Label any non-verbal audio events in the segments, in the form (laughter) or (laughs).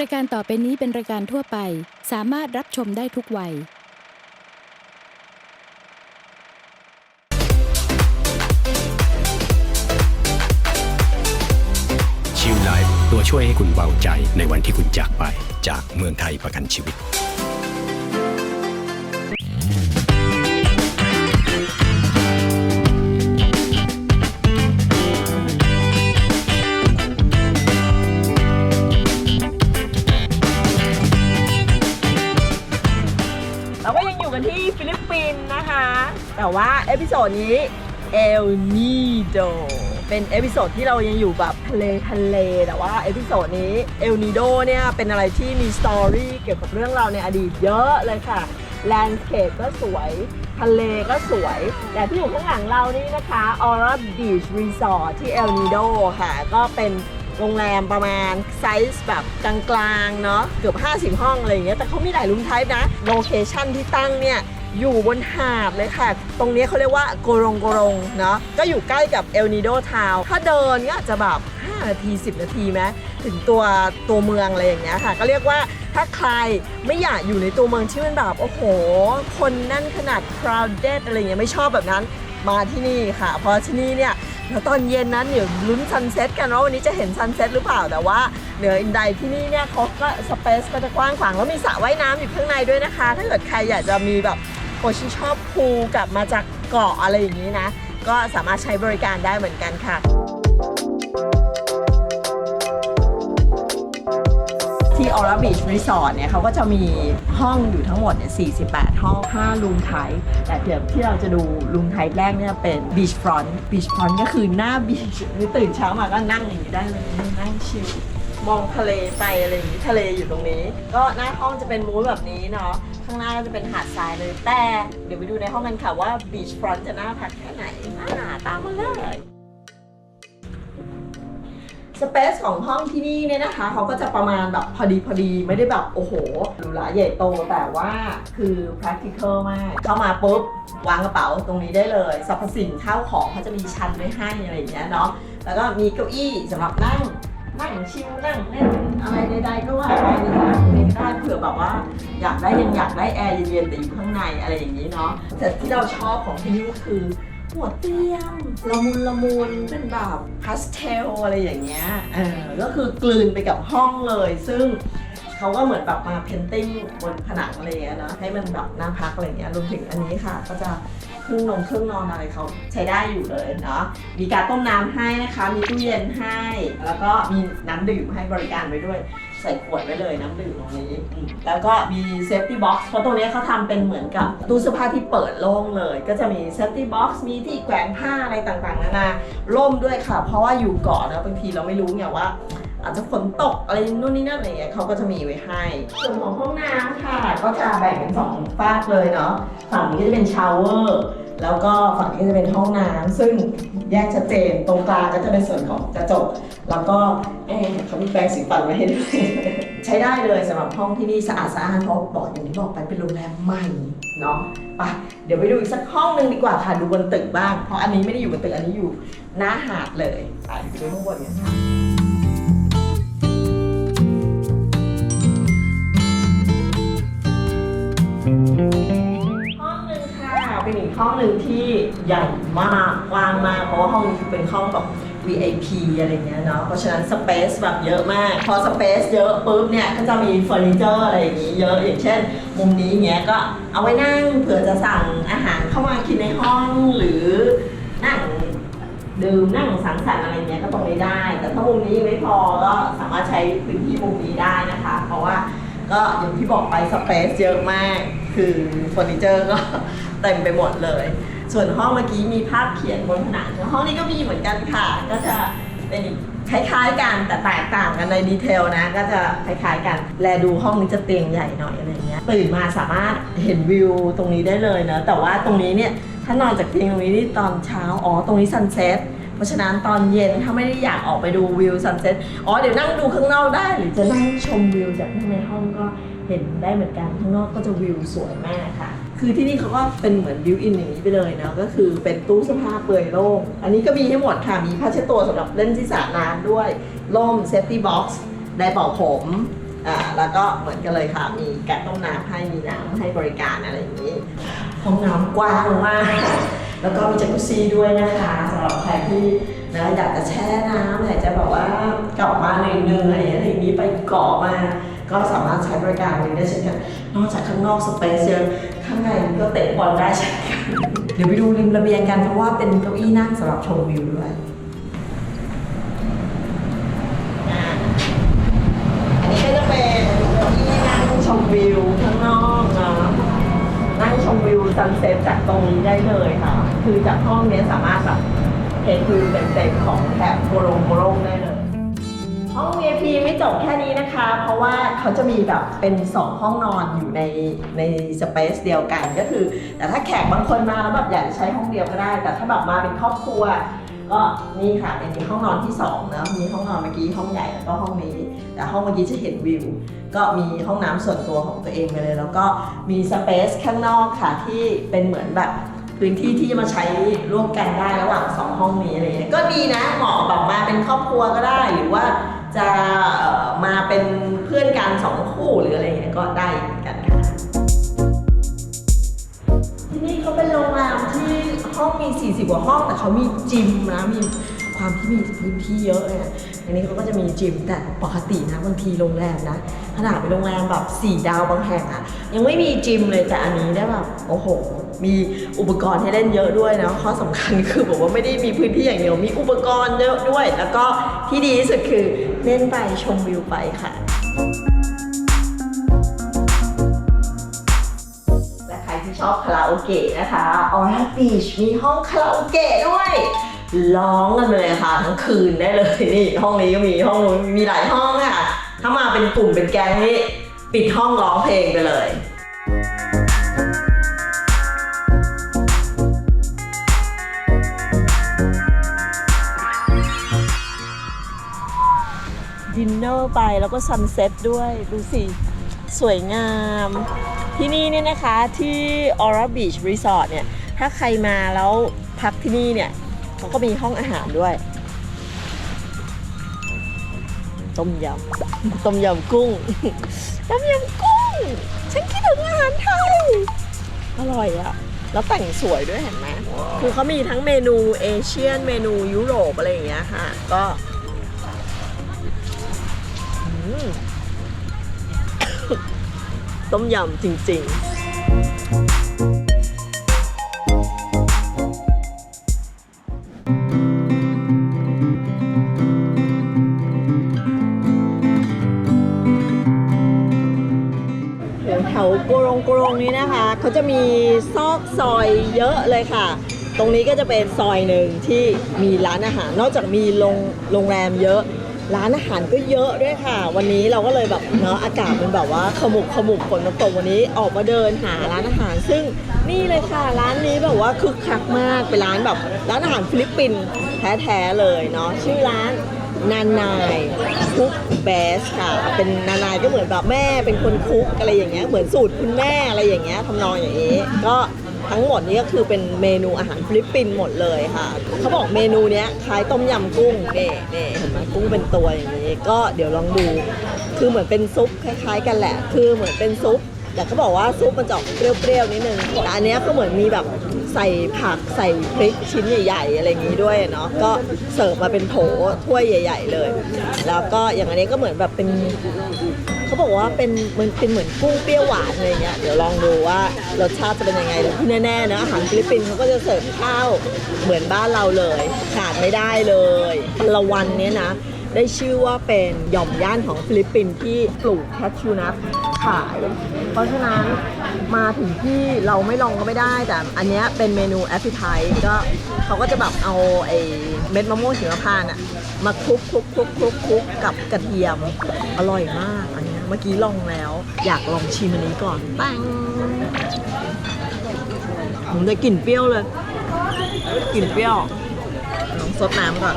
รายการต่อไปนี้เป็นรายการทั่วไป สามารถรับชมได้ทุกวัย ชิลไลฟ์ตัวช่วยให้คุณเบาใจในวันที่คุณจากไปจากเมืองไทยประกันชีวิต โซดนี้เอลนีโดเป็นเอพิโซดที่เรายังอยู่แบบทะเลทะเลแต่ว่าเอพิโซดนี้เอลนีโดเนี่ยเป็นอะไรที่มีสตอรี่เกี่ยวกับเรื่องราวในอดีตเยอะเลยค่ะแลนด์สเคปก็สวยทะเลก็สวย แต่ที่อยู่ข้างหลังเรานี่นะคะ Aura Beach Resort ที่เอลนีโดค่ะ ก็เป็นโรงแรมประมาณไซส์แบบกลางๆเนาะเกือบ 50 ห้องอะไรอย่างเงี้ยแต่เขามีหลายรูมไทป์นะ โลเคชั่นที่ตั้งเนี่ย อยู่บนหาดเลยค่ะ ตรงนี้เขาเรียกว่าโกรงโกรงเนาะก็อยู่ใกล้กับเอลนิโดทาวถ้าเดินก็อาจจะแบบ5นาที 10 นาทีไหมถึงตัวตัวเมืองอะไรอย่างเงี้ยค่ะ ก็เรียกว่าถ้าใครไม่อยากอยู่ในตัวเมืองที่มันแบบโอ้โห คนแนั่นขนาด crowded อะไรเงี้ยไม่ชอบแบบนั้นมาที่นี่ค่ะ เพราะที่นี่เนี่ยแล้วตอนเย็นนั้นเดี๋ยวลุ้นซันเซ็ตกันว่าวันนี้จะเห็นซันเซ็ตหรือเปล่าแต่ว่าเหนืออินใดที่นี่เนี่ยเขาก็สเปซก็จะกว้างขวางแล้วมีสระว่ายน้ำอยู่ข้างในด้วยนะคะ ถ้าเกิดใครอยากจะมีแบบ โคชิชอบพูกลับมาจากเกาะอะไรอย่างนี้นะ ก็สามารถใช้บริการได้เหมือนกันค่ะ ที่ Aura Beach Resort เนี่ยเขาก็จะมีห้องอยู่ทั้งหมดเนี่ย48 ห้อง 5 รูมไทป์แต่เดี๋ยวที่เราจะดูรูมไทป์แรกเนี่ยเป็น Beach Front Beach Front ก็คือหน้า beach นี่ตื่นเช้ามาก็นั่งอย่างนี้ได้เลยนั่งชิล มองทะเลไปอะไรอย่างนี้ทะเลอยู่ตรงนี้ ก็หน้าห้องจะเป็นมูดแบบนี้เนาะข้างหน้าก็จะเป็นหาดทรายเลยแต่เดี๋ยวไปดูในห้องกันค่ะว่า Beach Front จะน่าพักแค่ไหนอ่าตามมาเลยสเปซของห้องที่นี่เนี่ยนะคะเขาก็จะประมาณแบบพอดีพอดีไม่ได้แบบโอ้โหหรูหราใหญ่โตแต่ว่าคือ practical มาก เข้ามาปุ๊บ วางกระเป๋าตรงนี้ได้เลยสรรพสิ่งข้าวของเขาจะมีชั้นไว้ให้อะไรอย่างเงี้ยเนาะแล้วก็มีเก้าอี้สำหรับนั่ง นั่งชิลนั่งเล่นอะไรใดๆก็ว่าไปนะคะตรงนี้ก็ได้เผื่อแบบว่าอยากได้ยังอยากได้แอร์เย็นๆแต่อยู่ข้างในอะไรอย่างนี้เนาะแต่ที่เราชอบของที่นี่ก็คือหัวเตียงละมุนละมุนเป็นแบบพาสเทลอะไรอย่างเงี้ยเออก็คือกลืนไปกับห้องเลยซึ่ง เขาก็เหมือนแบบมาเพนติ้งบนผนังอะไรอย่างเงี้ยนะให้มันแบบน่าพักอะไรเงี้ยรวมถึงอันนี้ค่ะ ก็จะเครื่องนอนเครื่องนอนอะไรเขาใช้ได้อยู่เลยเนาะมีการต้มน้ำให้นะคะ มีตู้เย็นให้ แล้วก็มีน้ำดื่มให้บริการไว้ด้วยใส่ขวดไว้เลยน้ำดื่มตรงนี้แล้วก็มีเซฟตี้บ็อกซ์เพราะตรงนี้เขาทำเป็นเหมือนกับตู้เสื้อผ้าที่เปิดโล่งเลย ก็จะมีเซฟตี้บ็อกซ์มีที่แขวนผ้าอะไรต่างๆนานาร่มด้วยค่ะ เพราะว่าอยู่เกาะนะบางทีเราไม่รู้ไงว่า อาจจะฝนตกอะไรนู่นนี่นั่นอะไรเงี้ยเขาก็จะมีไว้ให้ ส่วนของห้องน้ำค่ะ ก็จะแบ่งเป็นสองฝากเลยเนาะฝั่งนี้จะเป็นชาวเวอร์แล้วก็ฝั่งนี้จะเป็นห้องน้ำซึ่งแยกชัดเจนตรงกลางก็จะเป็นส่วนของกระจก แล้วก็เอ๊ะเขามีแปรงสีฟันไว้ให้ด้วยใช้ได้เลยสำหรับห้องที่นี่สะอาดสะอาดเพราะบอกอย่างที่บอกไปเป็นโรงแรมใหม่เนาะไปเดี๋ยวไปดูอีกสักห้องหนึ่งดีกว่าค่ะดูบนตึกบ้าง เพราะอันนี้ไม่ได้อยู่บนตึกอันนี้อยู่หน้าหาดเลยไปดูข้างบนกันค่ะ ห้องหนึ่งที่ใหญ่มากกว้างมากเพราะว่าห้องนี้เป็นห้องแบบ VIP อะไรเงี้ยเนาะเพราะฉะนั้นสเปซแบบเยอะมาก พอสเปซเยอะปุ๊บเนี่ยก็จะมีเฟอร์นิเจอร์อะไรอย่างงี้เยอะอย่างเช่น มุมนี้เงี้ยก็เอาไว้นั่งเผื่อจะสั่งอาหารเข้ามากินในห้องหรือนั่งดื่มนั่งสังสรรค์อะไรเงี้ยก็ตรงนี้ได้ แต่ถ้ามุมนี้ไม่พอก็สามารถใช้พื้นที่มุมนี้ได้นะคะ เพราะว่าก็อย่างที่บอกไปสเปซเยอะมาก คือเฟอร์นิเจอร์ก็เต็มไปหมดเลย ส่วนห้องเมื่อกี้มีภาพเขียนบนผนังห้องนี้ก็มีเหมือนกันค่ะ ก็จะเป็นคล้ายๆกันแต่แตกต่างกันในดีเทลนะ ก็จะคล้ายๆกัน แลดูห้องนี้จะเตียงใหญ่หน่อยอะไรเงี้ยตื่นมาสามารถเห็นวิวตรงนี้ได้เลยนะ แต่ว่าตรงนี้เนี่ยถ้านอนจากเตียงตรงนี้นี่ตอนเช้าอ๋อตรงนี้ซันเซ็ตเพราะฉะนั้นตอนเย็นถ้าไม่ได้อยากออกไปดูวิวซันเซ็ตอ๋อเดี๋ยวนั่งดูข้างนอกได้ หรือจะนั่งชมวิวจากข้างในห้องก็ เห็นได้เหมือนกันข้างนอกก็จะวิวสวยมากค่ะ คือที่นี่เขาก็เป็นเหมือนบิวอินอย่างนี้ไปเลยเนาะก็คือเป็นตู้เสื้อผ้าเปลือยโล่ง อันนี้ก็มีให้หมดค่ะ มีผ้าเช็ดตัวสำหรับเล่นที่สระน้ำด้วยล่มเซฟตี้บ็อกซ์ไดร์เป่าผมอ่าแล้วก็เหมือนกันเลยค่ะ มีแกะต้มน้ำให้มีน้ำให้บริการอะไรอย่างนี้ ห้องน้ำกว้างมากแล้วก็มีจักรุซีด้วยนะคะสำหรับใครที่นะอยากจะแช่น้ำอยากจะแบบว่ากลับมาเหนื่อยๆอะไรอย่างนี้ไปเกาะมา ก็สามารถใช้บริการนี้ได้เช่นกัน นอกจากข้างนอกสเปซเยอะข้างในก็เตะบอลได้เช่นกัน เดี๋ยวไปดูริมระเบียงกันเพราะว่าเป็นเก้าอี้นั่งสำหรับชมวิวด้วยอันนี้ก็จะเป็นเก้าอี้นั่งชมวิวข้างนอกนะนั่งชมวิวซันเซ็ตจากตรงนี้ได้เลยค่ะ คือจากห้องนี้สามารถแบบเห็นวิวเต็มๆของแถบโกโลงโกโลงได้เลย ห้อง VIP ไม่จบแค่นี้นะคะ เพราะว่าเขาจะมีแบบเป็น 2 ห้องนอนอยู่ในในสเปซเดียวกันก็คือ แต่ถ้าแขกบางคนมาแล้วแบบอยากจะใช้ห้องเดียวก็ได้ แต่ถ้าแบบมาเป็นครอบครัว ก็นี่ค่ะเป็นห้องนอนที่2นะมีห้องนอนเมื่อกี้ห้องใหญ่แล้วก็ห้องนี้ แต่ห้องเมื่อกี้จะเห็นวิว ก็มีห้องน้ำส่วนตัวของตัวเองไปเลย แล้วก็มีสเปซข้างนอกค่ะที่เป็นเหมือนแบบพื้นที่ที่จะมาใช้ร่วมกันได้ระหว่างสองห้องนี้อะไรเงี้ยก็ดีนะเหมาะแบบมาเป็นครอบครัวก็ได้หรือว่า จะเอ่อมาเป็นเพื่อนกันสองคู่หรืออะไรเงี้ยก็ได้เหมือนกันค่ะที่นี่เขาเป็นโรงแรมที่ห้องมี 40 กว่าห้องแต่เขามีจิมนะมี ความที่มีพื้นที่เยอะเลยอะอันนี้เขาก็จะมีจิมแต่ปกตินะบางทีโรงแรมนะขนาดเป็นโรงแรมแบบ4ดาวบางแห่งอะยังไม่มีจิมเลยแต่อันนี้ได้แบบโอ้โห มีอุปกรณ์ให้เล่นเยอะด้วยนะข้อสำคัญคือบอกว่าไม่ได้มีพื้นที่อย่างเดียวมีอุปกรณ์เยอะด้วย แล้วก็ที่ดีที่สุดคือเล่นไปชมวิวไปค่ะและใครที่ชอบคาราโอเกะนะคะออร่าบีชมีห้องคาราโอเกะด้วย ร้องกันไปเลยค่ะทั้งคืนได้เลยนี่ห้องนี้ก็มีห้องนู้นมีหลายห้องค่ะ ถ้ามาเป็นกลุ่มเป็นแก๊งนี่ปิดห้องร้องเพลงไปเลยดินเนอร์ไปแล้วก็ซันเซ็ตด้วย ดูสิ สวยงาม ที่นี่เนี่ยนะคะที่ Aura Beach Resort เนี่ย ถ้าใครมาแล้วพักที่นี่เนี่ย เขาก็มีห้องอาหารด้วย ต้มยำ ต้มยำกุ้ง ต้มยำกุ้ง ฉันคิดถึงอาหารไทย อร่อยอะแล้วแต่งสวยด้วยเห็นไหม คือเขามีทั้งเมนูเอเชียน เมนูยุโรปอะไรอย่างเงี้ยค่ะ ก็ต้มยำจริง ๆ จะมีซอกซอยเยอะเลยค่ะ ตรงนี้ก็จะเป็นซอยหนึ่งที่มีร้านอาหาร นอกจากมีโรงโรงแรมเยอะ ร้านอาหารก็เยอะด้วยค่ะ วันนี้เราก็เลยแบบเนาะอากาศมันแบบว่าขมุกขมุกฝนมันตกวันนี้ออกมาเดินหาร้านอาหาร ซึ่งนี่เลยค่ะ ร้านนี้แบบว่าคึกคักมากเป็นร้านแบบร้านอาหารฟิลิปปินส์แท้ๆเลยเนาะชื่อร้าน นานายคุกเบสค่ะ เป็นนานายก็เหมือนแบบแม่เป็นคนคุกอะไรอย่างเงี้ยเหมือนสูตรคุณแม่อะไรอย่างเงี้ยทำนองอย่างนี้ ก็ทั้งหมดนี้ก็คือเป็นเมนูอาหารฟิลิปปินส์หมดเลยค่ะ เขาบอกเมนูนี้คล้ายต้มยำกุ้งเน่เห็นไหมกุ้งเป็นตัวอย่างนี้ ก็เดี๋ยวลองดู คือเหมือนเป็นซุปคล้าย ๆ กันแหละ คือเหมือนเป็นซุป แต่เขาบอกว่าซุปมันจะออกเปรี้ยวๆนิดนึงแต่อันเนี้ยก็เหมือนมีแบบใส่ผักใส่พริกชิ้นใหญ่ๆอะไรอย่างนี้ด้วยเนาะก็เสิร์ฟมาเป็นโถถ้วยใหญ่ ๆ เลย แล้วก็อย่างอันนี้ก็เหมือนแบบเป็นเขาบอกว่าเป็นมันเป็นเหมือนกุ้งเปรี้ยวหวานอะไรเงี้ยเดี๋ยวลองดูว่ารสชาติจะเป็นยังไงแต่ที่แน่ๆนะอาหารฟิลิปปินส์เขาก็จะเสิร์ฟข้าวเหมือนบ้านเราเลย ขาดไม่ได้เลยละวันเนี้ยนะได้ชื่อว่าเป็นหย่อมย่านของฟิลิปปินส์ที่ปลูกแคชชูนัทขาย เพราะฉะนั้นมาถึงที่เราไม่ลองก็ไม่ได้ แต่อันเนี้ยเป็นเมนูแอปเปิลไทก็เขาก็จะแบบเอาไอ้เม็ดมะม่วงหิมพานต์อะมาคลุกคลุกคลุกคลุกคลุกกับกระเทียมอร่อยมากอันเนี้ยเมื่อกี้ลองแล้ว อยากลองชิมอันนี้ก่อนแป้งผมได้กลิ่นเปรี้ยวเลยกลิ่นเปรี้ยวลองซดน้ำก่อน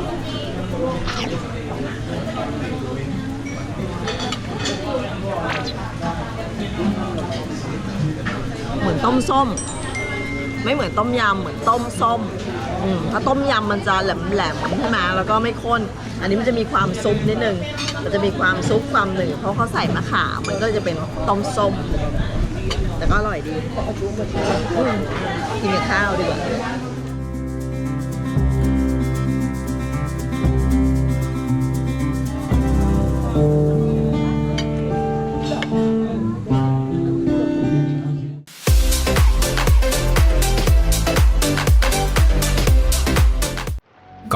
เหมือนต้มส้ม ไม่เหมือนต้มยำเหมือนต้มส้มอืมถ้าต้มยำมันจะแหลมๆใช่ไหมแล้วก็ไม่ข้น อันนี้มันจะมีความซุปนิดนึง มันจะมีความซุปความหนึ่ง เพราะเขาใส่มะขามมันก็จะเป็นต้มส้ม แต่ก็อร่อยดีอืมกินกับข้าวดีกว่า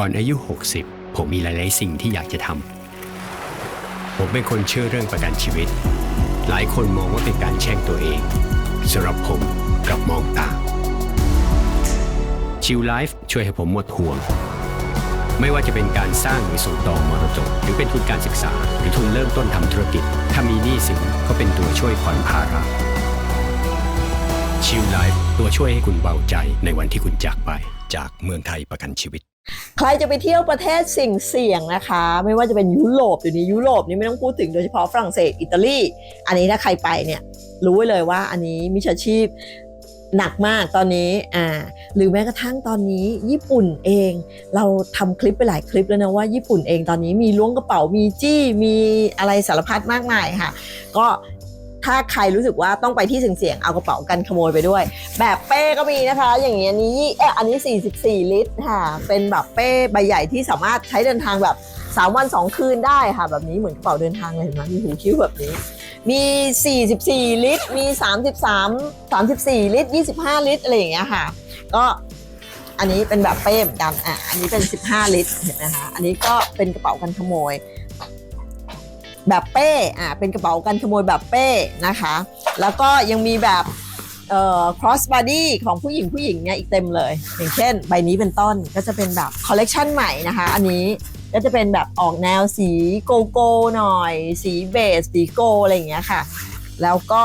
อนอายุ 60 ผมมีหลาย ๆ สิ่งที่อยากจะทำ ผมเป็นคนเชื่อเรื่องประกันชีวิต หลายคนมองว่าเป็นการแช่งตัวเองสำหรับผมกลับมองต่างชิลไลฟ์ช่วยให้ผมหมดห่วง ไม่ว่าจะเป็นการสร้างหรือส่งต่อมรดกหรือเป็นทุนการศึกษา หรือทุนเริ่มต้นทำธุรกิจ ถ้ามีหนี้สินก็เป็นตัวช่วยผ่อนภาระชิลไลฟ์ตัวช่วยให้คุณเบาใจในวันที่คุณจากไปจากเมืองไทยประกันชีวิต ใครจะไปเที่ยวประเทศสิ่งเสี่ยงนะคะ ไม่ว่าจะเป็นยุโรปเดี๋ยวนี้ยุโรปนี่ไม่ต้องพูดถึงโดยเฉพาะฝรั่งเศสอิตาลีอันนี้ถ้าใครไปเนี่ยรู้ไว้เลยว่าอันนี้มิชาชีพหนักมากตอนนี้อ่าหรือแม้กระทั่งตอนนี้ญี่ปุ่นเอง เราทำคลิปไปหลายคลิปแล้วนะว่าญี่ปุ่นเองตอนนี้มีล้วงกระเป๋ามีจี้มีอะไรสารพัดมากมายค่ะ ก็ ถ้าใครรู้สึกว่าต้องไปที่เสี่ยงๆเอากระเป๋ากันขโมยไปด้วย แบบเป้ก็มีนะคะ อย่างเงี้ยนี้เอ๊ะอันนี้ 44 ลิตรค่ะ เป็นแบบเป้ใบใหญ่ที่สามารถใช้เดินทางแบบ 3 วัน 2 คืนได้ค่ะ แบบนี้เหมือนกระเป๋าเดินทางเลยเห็นไหมมีหูคิ้วแบบนี้ มี 44 ลิตร มี 33 34 ลิตร 25 ลิตรอะไรอย่างเงี้ยค่ะ ก็อันนี้เป็นแบบเป้เหมือนกันอะอันนี้เป็น 15 ลิตรเห็นไหมคะอันนี้ก็เป็นกระเป๋ากันขโมย แบบเป้อ่าเป็นกระเป๋ากันขโมยแบบเป้นะคะ แล้วก็ยังมีแบบเอ่อ cross body ของผู้หญิงผู้หญิงเนี่ยอีกเต็มเลย อย่างเช่น ใบนี้เป็นต้นก็จะเป็นแบบคอลเลกชันใหม่นะคะ อันนี้ก็จะเป็นแบบออกแนวสีโกโก้หน่อย สีเบส สีโกอะไรอย่างเงี้ยค่ะ แล้วก็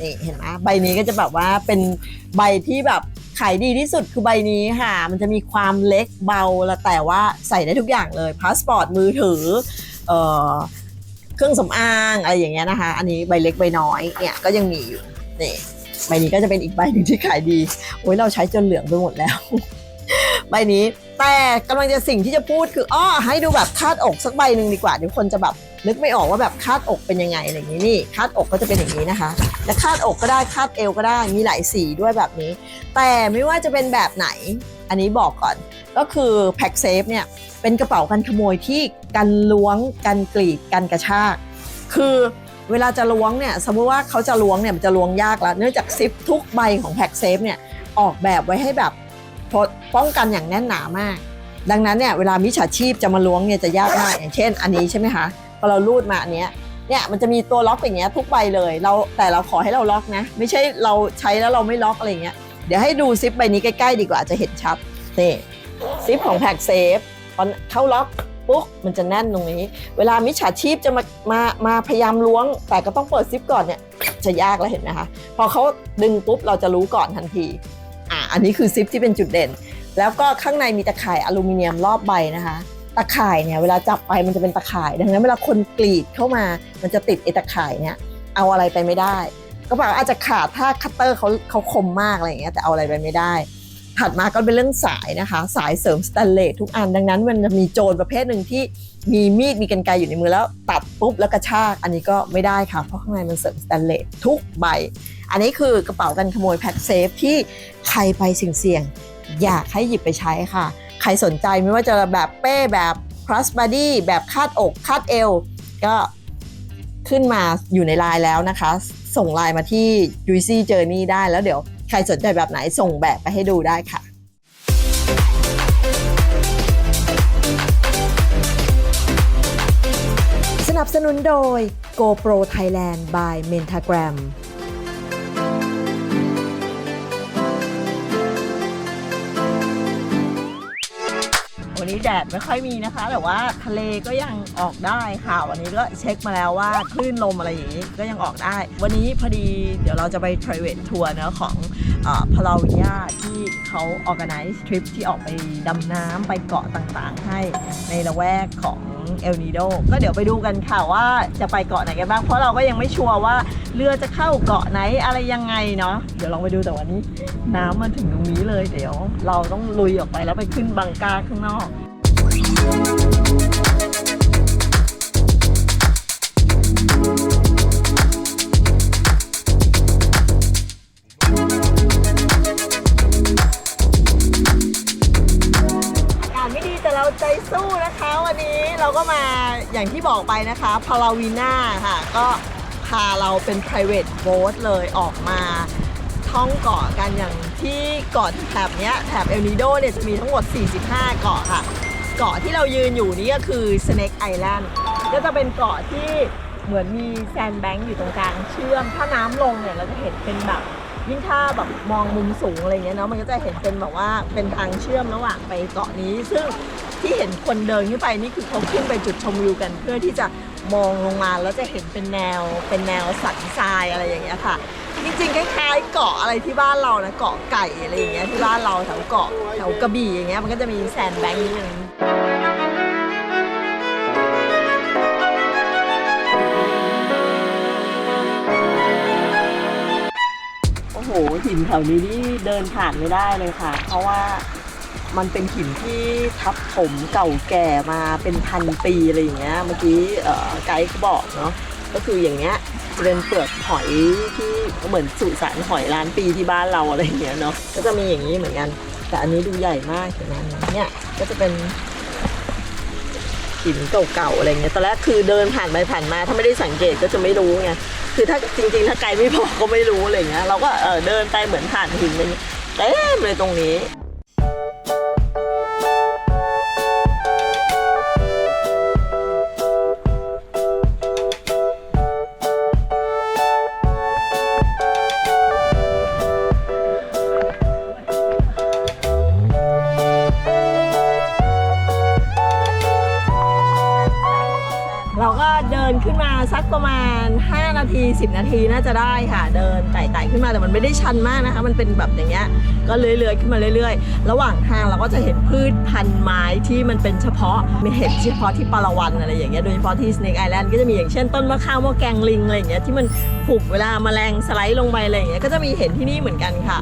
นี่เห็นไหมใบนี้ก็จะแบบว่าเป็นใบที่แบบขายดีที่สุดคือใบนี้ค่ะ มันจะมีความเล็กเบาแล้วแต่ว่าใส่ได้ทุกอย่างเลยพาสปอร์ตมือถือเอ่อ เครื่องสำอางอะไรอย่างเงี้ยนะคะ อันนี้ใบเล็กใบน้อยเนี่ยก็ยังมีอยู่นี่ใบนี้ก็จะเป็นอีกใบหนึ่งที่ขายดีโอ้ยเราใช้จนเหลืองไปหมดแล้ว ใบนี้แต่กำลังจะสิ่งที่จะพูดคืออ้อให้ดูแบบคาดอกสักใบหนึ่งดีกว่าเดี๋ยวคนจะแบบนึกไม่ออกว่าแบบคาดอกเป็นยังไงอะไรอย่างนี้นี่คาดอกก็จะเป็นอย่างนี้นะคะ และคาดอกก็ได้คาดเอวก็ได้มีหลายสีด้วยแบบนี้ แต่ไม่ว่าจะเป็นแบบไหน อันนี้บอกก่อน ก็คือแพ็กเซฟเนี่ยเป็นกระเป๋ากันขโมยที่กันล้วงกันกรีดกันกระชากคือเวลาจะล้วงเนี่ยสมมติว่าเขาจะล้วงเนี่ยมันจะล้วงยากแล้วเนื่องจากซิปทุกใบของแพ็กเซฟเนี่ยออกแบบไว้ให้แบบป้องกันอย่างแน่นหนามาก ดังนั้นเนี่ยเวลามิจฉาชีพจะมาล้วงเนี่ยจะยากมากอย่างเช่น อันนี้ใช่ไหมคะพอเราลูดมาอันเนี้ยเนี่ยมันจะมีตัวล็อกอย่างเงี้ยทุกใบเลยเราแต่เราขอให้เราล็อกนะ ไม่ใช่เราใช้แล้วเราไม่ล็อกอะไรเงี้ย เดี๋ยวให้ดูซิปใบนี้ใกล้ๆดีกว่าจะเห็นชัดนี่ซิปของแพ็กเซฟพอนเข้าล็อกปุ๊บมันจะแน่นตรงนี้ เวลามิจฉาชีพจะมามามาพยายามล้วง แต่ก็ต้องเปิดซิปก่อนเนี่ยจะยากแล้วเห็นไหมคะพอเขาดึงปุ๊บเราจะรู้ก่อนทันทีอะอันนี้คือซิปที่เป็นจุดเด่น แล้วก็ข้างในมีตะข่ายอลูมิเนียมรอบใบนะคะตะข่ายเนี่ยเวลาจับไปมันจะเป็นตะข่าย ดังนั้นเวลาคนกรีดเข้ามา มันจะติดไอ้ตะข่ายเนี่ยเอาอะไรไปไม่ได้ ก็แบบอาจจะขาดถ้าคัตเตอร์เขาเขาคมมากอะไรอย่างเงี้ยแต่เอาอะไรไปไม่ได้ ถัดมาก็เป็นเรื่องสายนะคะ สายเสริมสแตนเลสทุกอันดังนั้น มันจะมีโจรประเภทหนึ่งที่มีมีดมีกันไกรอยู่ในมือแล้วตัดปุ๊บแล้วกระชากอันนี้ก็ไม่ได้ค่ะ เพราะข้างในมันเสริมสแตนเลสทุกใบ อันนี้คือกระเป๋ากันขโมยแพ็คเซฟที่ใครไปเสี่ยงๆอยากให้หยิบไปใช้ค่ะ ใครสนใจไม่ว่าจะแบบเป้แบบ cross body แบบคาดอกคาดเอวก็ ขึ้นมาอยู่ในไลน์แล้วนะคะ ส่งไลน์มาที่ Juicy Journey ได้แล้วเดี๋ยวใครสนใจแบบไหนส่งแบบไปให้ดูได้ค่ะสนับสนุนโดย GoPro Thailand by Mentagram วันนี้แดดไม่ค่อยมีนะคะ แต่ว่าทะเลก็ยังออกได้ค่ะ วันนี้ก็เช็คมาแล้วว่าคลื่นลมอะไรอย่างนี้ก็ยังออกได้ วันนี้พอดีเดี๋ยวเราจะไป private tour เนอะของ พลาวิยาที่เขา organize trip ที่ออกไปดำน้ำไปเกาะต่างๆ ให้ในละแวกของเอลนิโดก็เดี๋ยวไปดูกันค่ะว่าจะไปเกาะไหนกันบ้าง เพราะเราก็ยังไม่ชัวร์ว่าเรือจะเข้าเกาะไหนอะไรยังไงเนาะเดี๋ยวลองไปดูแต่วันนี้ น้ำมันถึงตรงนี้เลยเดี๋ยว เราต้องลุยออกไปแล้วไปขึ้นบังกาข้างนอก บอกไปนะคะพาราวีนาค่ะ ก็พาเราเป็น private boat เลยออกมาท่องเกาะกันอย่างที่เกาะแถบเนี้ยแถบเอลนิโดเนี่ยจะมีทั้งหมด 45 เกาะค่ะ เกาะที่เรายืนอยู่นี่ก็คือ Snake Island ก็จะเป็นเกาะที่เหมือนมีแซนแบงค์อยู่ตรงกลางเชื่อม ถ้าน้ำลงเนี่ยเราจะเห็นเป็นแบบยิ่งถ้าแบบมองมุมสูงอะไรเงี้ยเนาะมันก็จะเห็นเป็นแบบว่าเป็นทางเชื่อมระหว่างไปเกาะนี้ ซึ่ง ที่เห็นคนเดินขึ้นไปนี่คือเขาขึ้นไปจุดชมวิวกัน เพื่อที่จะมองลงมาแล้วจะเห็นเป็นแนวเป็นแนวสันทรายอะไรอย่างเงี้ยค่ะ จริงๆคล้ายๆเกาะอะไรที่บ้านเรานะเกาะไก่อะไรอย่างเงี้ยที่บ้านเราแถวเกาะแถวกระบี่อย่างเงี้ยมันก็จะมีแซนด์แบงค์นิดนึงโอ้โหหินแถวนี้นี่เดินผ่านไม่ได้เลยค่ะ เพราะว่า มันเป็นหินที่ทับถมเก่าแก่มาเป็นพันปีอะไรอย่างเงี้ย เมื่อกี้ไกด์ก็บอกเนาะ ก็คืออย่างเงี้ยเป็นเปลือกหอยที่เหมือนสุสานหอยล้านปีที่บ้านเราอะไรอย่างเงี้ยเนาะ ก็จะมีอย่างนี้เหมือนกัน แต่อันนี้ดูใหญ่มากเห็นไหมเนี่ยก็จะเป็นหินเก่าๆอะไรเงี้ยตอนแรกคือเดินผ่านไปผ่านมา ถ้าไม่ได้สังเกตก็จะไม่รู้ไง คือถ้าจริงๆ ถ้าไกลไม่พอก็ไม่รู้อะไรเงี้ย เราก็เออเดินไปเหมือนผ่านหินอะไรเงี้ยเต็มเลยตรงนี้ ประมาณ 5 นาที 10 นาทีน่าจะได้ค่ะ เดินไต่ๆขึ้นมาแต่มันไม่ได้ชันมากนะคะ มันเป็นแบบอย่างเงี้ยก็เลื้อยๆขึ้นมาเรื่อยๆ ระหว่างทางเราก็จะเห็นพืชพันธุ์ไม้ที่มันเป็นเฉพาะมีเห็ดเฉพาะที่ปารวันอะไรอย่างเงี้ยโดยเฉพาะที่ Snake Island ก็จะมีอย่างเช่นต้นมะข้าวมะแกงลิงอะไรอย่างเงี้ยที่มันผุบเวลาแมลงสไลด์ลงไปอะไรอย่างเงี้ยก็จะมีเห็นที่นี่เหมือนกันค่ะ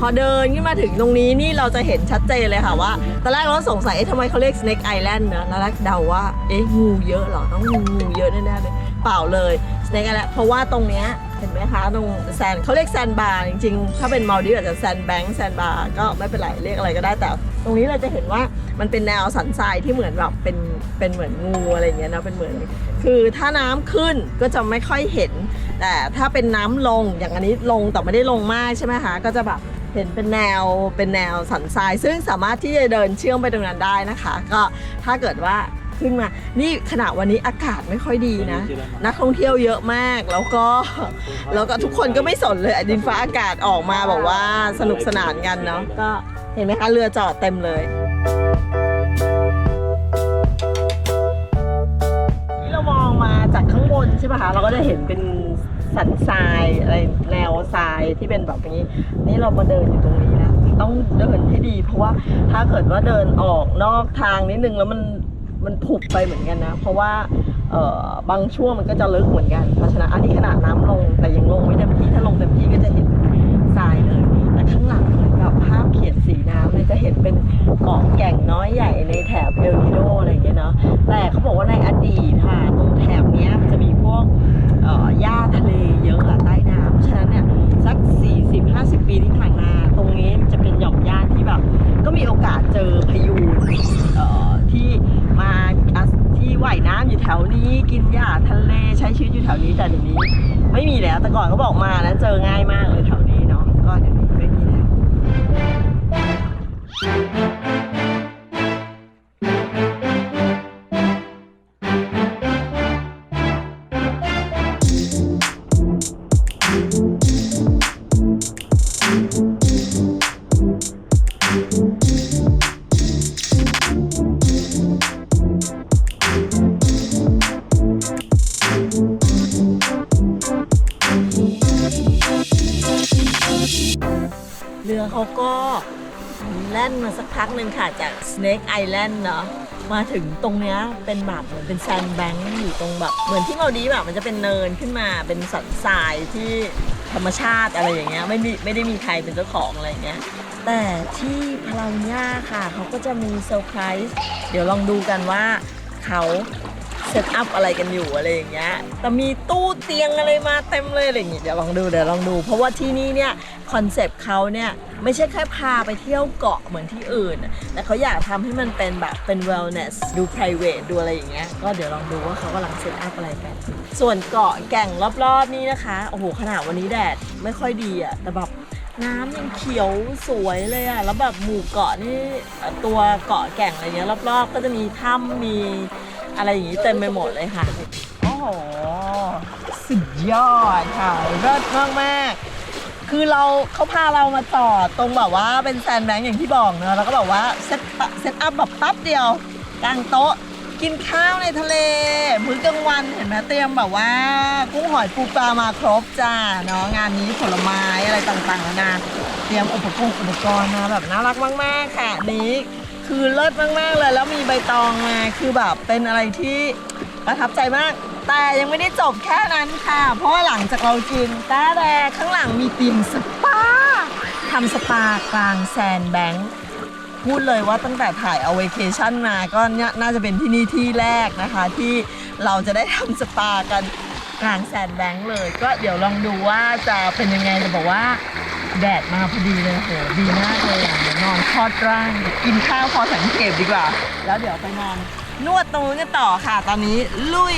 พอเดินขึ้นมาถึงตรงนี้นี่เราจะเห็นชัดเจนเลยค่ะว่าตอนแรกเราสงสัยเอ๊ะทำไมเขาเรียก Snake Island เนะแล้วแรกเดาว่าเอ๊ะงูเยอะเหรอต้องงูงูเยอะแน่ๆเลย เปล่าเลย Snake Island เพราะว่าตรงเนี้ยเห็นไหมคะตรงแซนเขาเรียกแซนบาร์จริงๆ ถ้าเป็นมาลดีฟอาจจะแซนแบงค์แซนบาร์ก็ไม่เป็นไรเรียกอะไรก็ได้แต่ ตรงนี้เราจะเห็นว่ามันเป็นแนวสันทรายที่เหมือนแบบเป็นเป็นเหมือนงูอะไรเงี้ยนะเป็นเหมือน คือถ้าน้ำขึ้นก็จะไม่ค่อยเห็น แต่ถ้าเป็นน้ำลงอย่างอันนี้ลงแต่ไม่ได้ลงมากใช่ไหมคะก็จะแบบเห็นเป็นแนวเป็นแนวสันทราย ซึ่งสามารถที่จะเดินเชื่อมไปตรงนั้นได้นะคะ ก็ถ้าเกิดว่า ขึ้นมา นี่ขณะวันนี้อากาศไม่ค่อยดีนะ นักท่องเที่ยวเยอะมากแล้วก็ แล้วก็ทุกคนก็ไม่สนเลยดินฟ้าอากาศออกมาแบบว่าสนุกสนานกันเนาะก็เห็นไหมคะเรือจอดเต็มเลยนี่เรามองมาจากข้างบนใช่ป่ะคะเราก็จะเห็นเป็นสันทรายอะไรแนวทรายที่เป็นแบบนี้ นี่เรามาเดินอยู่ตรงนี้นะต้องเดินให้ดี เพราะว่าถ้าเกิดว่าเดินออกนอกทางนิดนึงแล้วมัน มันผุบไปเหมือนกันนะ เพราะว่าบางช่วงมันก็จะลึกเหมือนกัน เพราะฉะนั้นอันนี้ขนาดน้ำลงแต่ยังลงไม่เต็มที่ถ้าลงเต็มที่ก็จะเห็นทรายเลยแต่ข้างหลังเหมือนกับภาพเขียนสีน้ำเลยจะเห็นเป็นเกาะแก่งน้อยใหญ่ในแถบเอลนิโดอะไรอย่างเงี้ยเนาะแต่เขาบอกว่าในอดีตค่ะตรงแถบเนี้ยมันจะมีพวกหญ้าทะเลเยอะอะใต้น้ำเพราะฉะนั้นเนี่ยสัก 40-50 ปีที่ผ่านมาตรงนี้จะเป็นหย่อมหญ้าที่แบบก็มีโอกาสเจอพายุที่ ว่ายน้ำอยู่แถวนี้ กินหญ้าทะเลใช้ชีวิตอยู่แถวนี้แต่เดี๋ยวนี้ ไม่มีแล้วแต่ก่อนเขาบอกมาแล้วเจอง่ายมากเลย หนึ่งค่ะจาก Snake Island เนาะมาถึงตรงเนี้ยเป็นแบบเหมือนเป็นแซนแบงค์อยู่ตรงแบบ เหมือนที่เราดีแบบมันจะเป็นเนินขึ้นมาเป็นสันทรายที่ธรรมชาติอะไรอย่างเงี้ยไม่มีไม่ได้มีใครเป็นเจ้าของอะไรอย่างเงี้ยแต่ที่พลาญาค่ะ เขาก็จะมีเซอร์ไพรส์เดี๋ยวลองดูกันว่าเขาเซตอัพอะไรกันอยู่อะไรอย่างเงี้ยแต่มีตู้เตียงอะไรมาเต็มเลยอะไรอย่างเงี้ยเดี๋ยวลองดูเดี๋ยวลองดู เพราะว่าที่นี่เนี่ยคอนเซปต์เขาเนี่ย ไม่ใช่แค่พาไปเที่ยวเกาะเหมือนที่อื่น แต่เขาอยากทำให้มันเป็นแบบเป็น wellness ดู private ดูอะไรอย่างเงี้ย ก็เดี๋ยวลองดูว่าเขากำลังเซตอัพอะไรกัน ส่วนเกาะแก่งรอบๆ นี่นะคะ โอ้โห ขนาดวันนี้แดดไม่ค่อยดีอะแต่แบบน้ำยังเขียวสวยเลยอะแล้วแบบหมู่เกาะนี่ตัวเกาะแก่งอะไรเงี้ยรอบๆ ก็จะมีถ้ำมีอะไรอย่างงี้เต็มไปหมดเลยค่ะ โอ้โห สุดยอดค่ะเลิศมากมากๆ คือเราเขาพาเรามาจอดตรงแบบว่าเป็นแซนด์แบงค์อย่างที่บอกเนอะแล้วก็แบบว่าเซตเซตอัพแบบแป๊บเดียวกลางโต๊ะกินข้าวในทะเล มื้อกลางวันเห็นไหมเตรียมแบบว่ากุ้งหอยปูปลามาครบจ้าเนาะงานนี้ผลไม้อะไรต่างๆนานาเตรียมอุปกรณ์อุปกรณ์มาแบบน่ารักมาก ๆ ค่ะนี้คือเลิศมากๆเลยแล้วมีใบตองมาคือแบบเป็นอะไรที่ประทับใจมาก แต่ยังไม่ได้จบแค่นั้นค่ะ เพราะว่าหลังจากเรากินแตาแดงข้างหลังมีติมสปาทำสปากลางแซนแบงค์พูดเลยว่าตั้งแต่ถ่ายเอาเวเคชั่นมาก็น่าจะเป็นที่นี่ที่แรกนะคะ ที่เราจะได้ทำสปากันกลางแซนแบงค์เลย ก็เดี๋ยวลองดูว่าจะเป็นยังไงจะบอกว่าแดดมาพอดีเลยโหดีมากเลยอะเดี๋ยวนอนทอดร่างกินข้าวพอสังเกตดีกว่า แล้วเดี๋ยวไปนอน นวดตรงนู้นกันต่อค่ะ ตอนนี้ลุย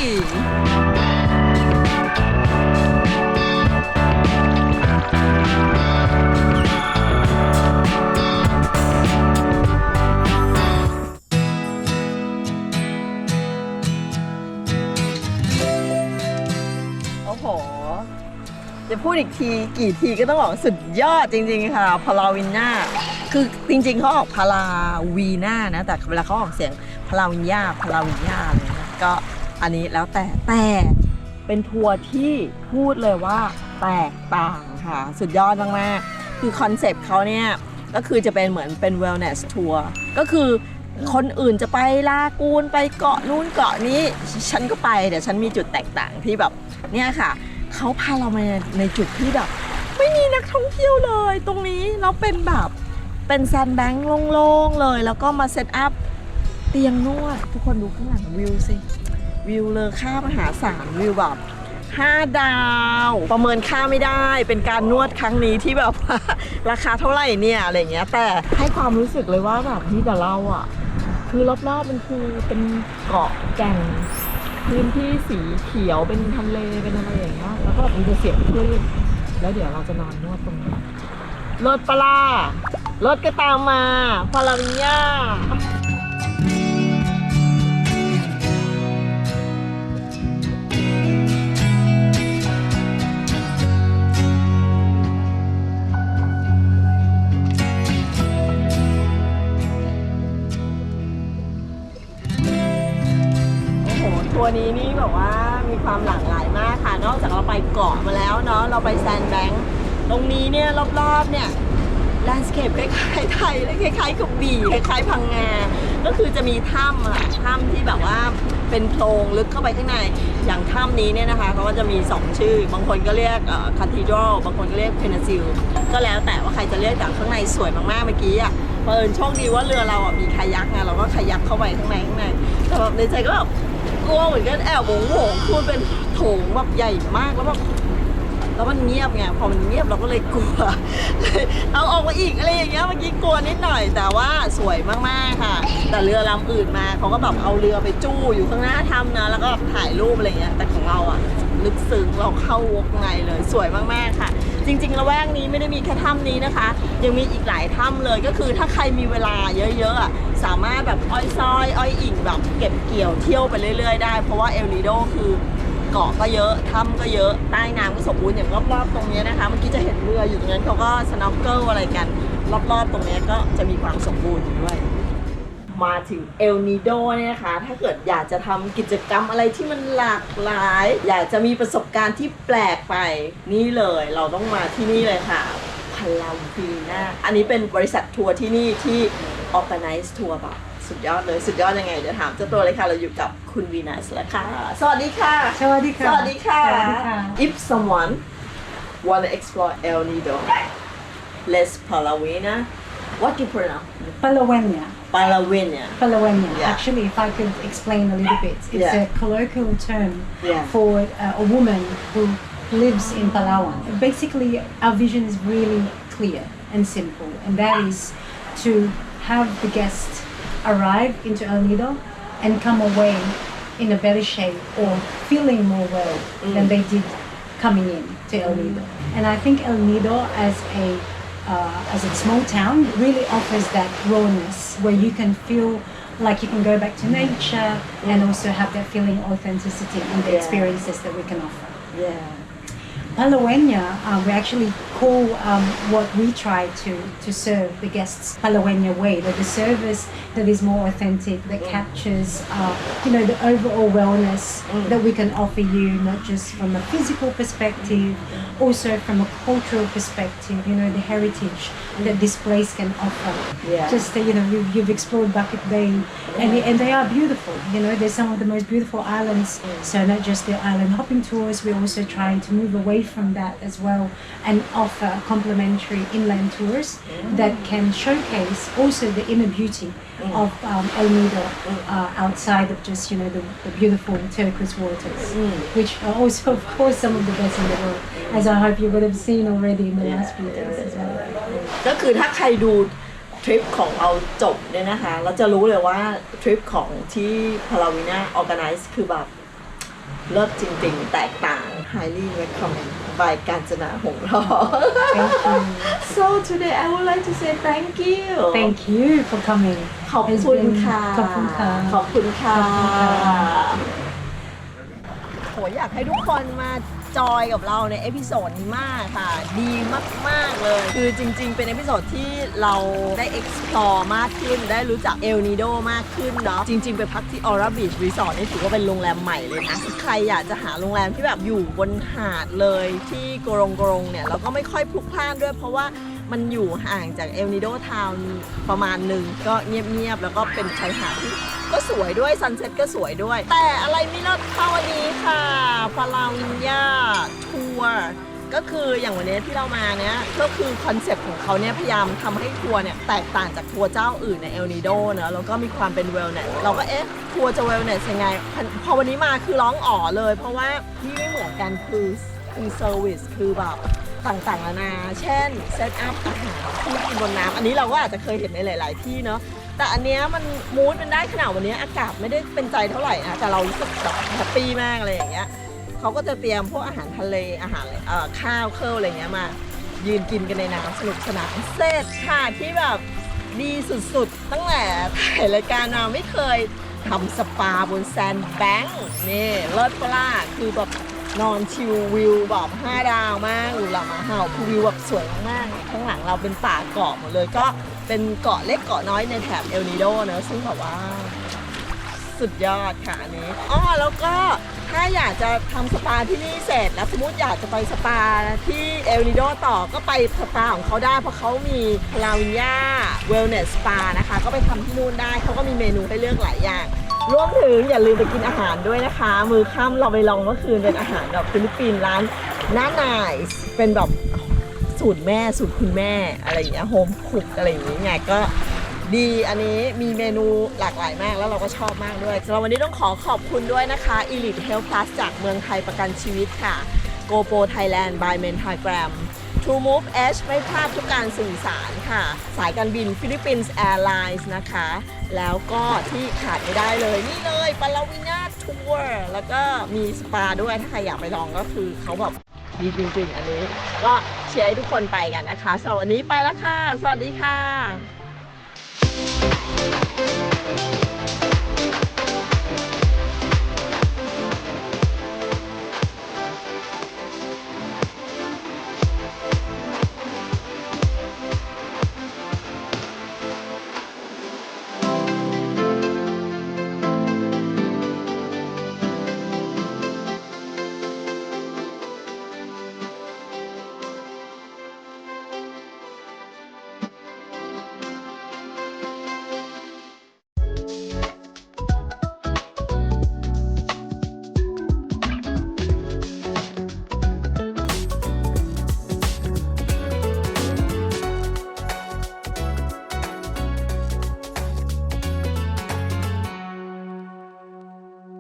โอ้โห จะพูดอีกทีกี่ทีก็ต้องบอกสุดยอดจริงๆค่ะพาราวินนาคือจริงๆเขาออกพาราวีนานะ แต่เวลาเขาออกเสียง พาราวินยาพาราวินยาอะไรเงี้ยก็อันนี้แล้วแต่แต่เป็นทัวร์ที่พูดเลยว่าแตกต่างค่ะ สุดยอดมากๆคือคอนเซปต์เขาเนี่ยก็คือจะเป็นเหมือนเป็น wellness ทัวร์ก็คือคนอื่นจะไปลากูนไปเกาะนู้นเกาะนี้ ฉันก็ไปแต่ฉันมีจุดแตกต่างที่แบบเนี่ยค่ะเขาพาเรามาในจุดที่แบบ ไม่มีนักท่องเที่ยวเลย ตรงนี้แล้วเป็นแบบเป็นแซนด์แบงค์โล่งๆเลย แล้วก็มาเซตอัพ ตียงนวด ทุกคนดูข้างหลังวิวสิ วิวเลอค่ามหาศาลวิวแบบ5ดาว ประเมินค่าไม่ได้ เป็นการนวดครั้งนี้ที่แบบว่าราคาเท่าไหร่เนี่ยอะไรเงี้ย แต่ให้ความรู้สึกเลยว่าแบบนี่แต่เราอะ คือรอบๆมันคือเป็นเกาะแก่งพื้นที่สีเขียวเป็นทะเลเป็นอะไรอย่างเงี้ยแล้วก็แบบมีแต่เสียงคลื่นแล้วเดี๋ยวเราจะนอนนวดตรงนี้รถปลารถก็ตามมาพาราวิญญ วร์นี้นี่แบบว่ามีความหลากหลายมากค่ะ นอกจากเราไปเกาะมาแล้วเนาะเราไปแซนแบงค์ตรงนี้เนี่ยรอบๆเนี่ยแลนด์สเคปคล้ายๆไทยและคล้ายๆกับบีคล้ายๆพังงา ก็คือจะมีถ้ำอะถ้ำที่แบบว่าเป็นโพรงลึกเข้าไปข้างใน อย่างถ้ำนี้เนี่ยนะคะเขาก็จะมี 2 ชื่อ บางคนก็เรียกคาทีดร l บางคนก็เรียกเพนซิลก็แล้วแต่ว่าใครจะเรียกแต่ข้างในสวยมากๆเมื่อกี้อะเปิดโชคดีว่าเรือเราอะมีคายักไงเราก็คายักเข้าไปข้างในข้างในแต่แบบในใจก็แบบ กลัวเหมือนกันแอบโหงโหงคือเป็นโถงแบบใหญ่มากแล้วแบบแล้วมันเงียบไงพอมันเงียบเราก็เลยกลัวเอาออกมาอีกอะไรอย่างเงี้ยเมื่อกี้กลัวนิดหน่อย แต่ว่าสวยมากๆค่ะ แต่เรือลำอื่นมาเขาก็แบบเอาเรือไปจู้อยู่ข้างหน้าถ้ำนะแล้วก็ถ่ายรูปอะไรเงี้ยแต่ของเราอะลึกซึ้งเราเข้าวกในเลยสวยมากๆค่ะ จริงๆละแวกนี้ไม่ได้มีแค่ถ้ำนี้นะคะ ยังมีอีกหลายถ้ำเลยก็คือถ้าใครมีเวลาเยอะๆอะสามารถแบบอ้อยซอยอ้อยอิ่งแบบเก็บเกี่ยวเที่ยวไปเรื่อยๆได้ เพราะว่าเอลนิโดคือเกาะก็เยอะถ้ำก็เยอะใต้น้ำก็สมบูรณ์อย่างรอบๆตรงนี้นะคะเมื่อกี้จะเห็นเรืออยู่ตรงนั้นเขาก็สโนว์เกิลอะไรกัน รอบๆตรงนี้ก็จะมีความสมบูรณ์อยู่ด้วย มาถึงเอลนิโดเนี่ยนะคะ ถ้าเกิดอยากจะทำกิจกรรมอะไรที่มันหลากหลาย อยากจะมีประสบการณ์ที่แปลกไปนี่เลย เราต้องมาที่นี่เลยค่ะพาลาวีนาอันนี้เป็นบริษัททัวร์ที่นี่ที่ organize ทัวร์แบบสุดยอดเลยสุดยอดยังไงเดี๋ยวถามเจ้าตัวเลยค่ะ เราอยู่กับคุณวีนัสแล้วค่ะ สวัสดีค่ะ สวัสดีค่ะ สวัสดีค่ะสวัสดีค่ะ If someone wanna explore El Nido let's Palavina what do you pronounce Palawenya. Palawenia Palawanya. Yeah. Actually, if I could explain a little bit, it's Yeah. a colloquial term Yeah. for uh, a woman who lives in Palawan. Basically, our vision is really clear and simple, and that is to have the guests arrive into El Nido and come away in a better shape or feeling more well than they did coming in to El Nido. And I think El Nido as a uh, as a small town really offers that rawness where you can feel like you can go back to nature and also have that feeling of authenticity in the Yeah. experiences that we can offer. yeah Palawenya, uh, we actually call um, what we try to, to serve the guests Palawenya way, that the service that is more authentic, that captures, uh, you know, the overall wellness that we can offer you, not just from a physical perspective, also from a cultural perspective, you know, the heritage that this place can offer. Yeah. Just, you know, you've, you've explored Bucket Bay, and, and they are beautiful, you know, they're some of the most beautiful islands. So not just the island hopping tours, we're also trying to move away from that as well and offer complimentary inland tours that can showcase also the inner beauty of um, El Nido uh, outside of just, you know, the, the beautiful turquoise waters, which are also, (laughs) of course, some of the best in the world, as I hope you would have seen already in the last few days as well. ก็คือถ้าใครดูทริปของเราจบเนี่ยนะคะ เราจะรู้เลยว่าทริปของที่พาราวินาออ g a แ i z e คือแบบเลิศจริงๆ แตกต่าง highly recommend by การจนาหงส์ทอง Thank you. so today I would like to say thank you Thank you for coming. ขอบ It's คุณ been- ค่ะขอบคุณค่ะ ขอบคุณค่ะ ขอบคุณค่ะ โหอยากให้ทุกคนมา จอยกับเราในเอพิโซดนี้มากค่ะ ดีมาก ๆ เลย คือจริง ๆ เป็นเอพิโซดที่เราได้ explore มากขึ้น ได้รู้จักเอลนิโดมากขึ้นเนาะ จริง ๆ ไปพักที่ออร่าบีชรีสอร์ทนี่ถือว่าเป็นโรงแรมใหม่เลยนะ ใครอยากจะหาโรงแรมที่แบบอยู่บนหาดเลยที่โกรงโกรงเนี่ยเราก็ไม่ค่อยพลุกพล่านด้วยเพราะว่า มันอยู่ห่างจากเอลนิโดทาวน์ประมาณหนึ่งก็เงียบๆ แล้วก็เป็นชายหาดที่ก็สวยด้วยซันเซ็ตก็สวยด้วย แต่อะไรไม่เลิศเท่าวันนี้ค่ะพาราวินยาทัวร์ก็คืออย่างวันนี้ที่เรามาเนี้ยก็คือคอนเซ็ปต์ของเขาเนี่ยพยายามทำให้ทัวร์เนี่ยแตกต่างจากทัวร์เจ้าอื่นในเอลนิโดเนอะแล้วก็มีความเป็นเวลเนสเราก็เอ๊ะทัวร์จะเวลเนสยังไง พอวันนี้มาคือร้องอ๋อเลย เพราะว่าที่ไม่เหมือนกันคือคือเซอร์วิสคือแบบ ต่างๆนานา เช่นเซตอัพอาหารที่กินบนน้ำอันนี้เราก็อาจจะเคยเห็นในหลาย ๆ ที่เนาะแต่อันเนี้ยมันมูดมันได้ขนาดวันนี้อากาศไม่ได้เป็นใจเท่าไหร่นะแต่เรารู้สึกแบบแฮปปี้มากอะไรอย่างเงี้ยเขาก็จะเตรียมพวกอาหารทะเลอาหารเอ่อข้าวเครื่องอะไรเงี้ยมา ยืนกินกันในน้ำสนุกสนานเสร็จค่ะที่แบบดีสุดๆ ตั้งแต่ถ่ายรายการมาไม่เคยทำสปาบนแซนด์แบงค์นี่เลิศปะล่าคือแบบ นอนชิลวิวแบบ5ดาวมากหรูหรามาเห่าคือวิวแบบสวยมากๆข้างหลังเราเป็นป่าเกาะหมดเลยก็เป็นเกาะเล็กเกาะน้อยในแถบเอลนิโดเนอะซึ่งแบบว่าสุดยอดค่ะอันนี้อ๋อแล้วก็ถ้าอยากจะทำสปาที่นี่เสร็จ แล้วสมมติอยากจะไปสปาที่เอลนิโดต่อก็ไปสปาของเขาได้ เพราะเขามีลาวินยาเวลเนสสปานะคะ ก็ไปทำที่นู่นได้เขาก็มีเมนูให้เลือกหลายอย่าง รวมถึงอย่าลืมไปกินอาหารด้วยนะคะ มือค่ำเราไปลองเมื่อคืนเป็นอาหารแบบฟิลิปปินส์ร้านน้าไนส์เป็นแบบสูตรแม่สูตรคุณแม่อะไรอย่างเงี้ยโฮมคุกอะไรอย่างเงี้ยไงก็ดีอันนี้มีเมนูหลากหลายมากแล้วเราก็ชอบมากด้วยสำหรับวันนี้ต้องขอขอบคุณด้วยนะคะ Elite Health Plus จากเมืองไทยประกันชีวิตค่ะ GoPro Thailand by Mentagram True Move H ไม่พลาดทุกการสื่อสารค่ะ สายการบินฟิลิปปินส์แอร์ไลน์นะคะ แล้วก็ที่ขาดไม่ได้เลยนี่เลยปาลาวินาทัวร์แล้วก็มีสปาด้วยถ้าใครอยากไปลองก็คือเขาแบบดีจริงๆ อันนี้ ก็เชียร์ให้ทุกคนไปกันนะคะสำหรับวันนี้ไปแล้วค่ะ สวัสดีค่ะ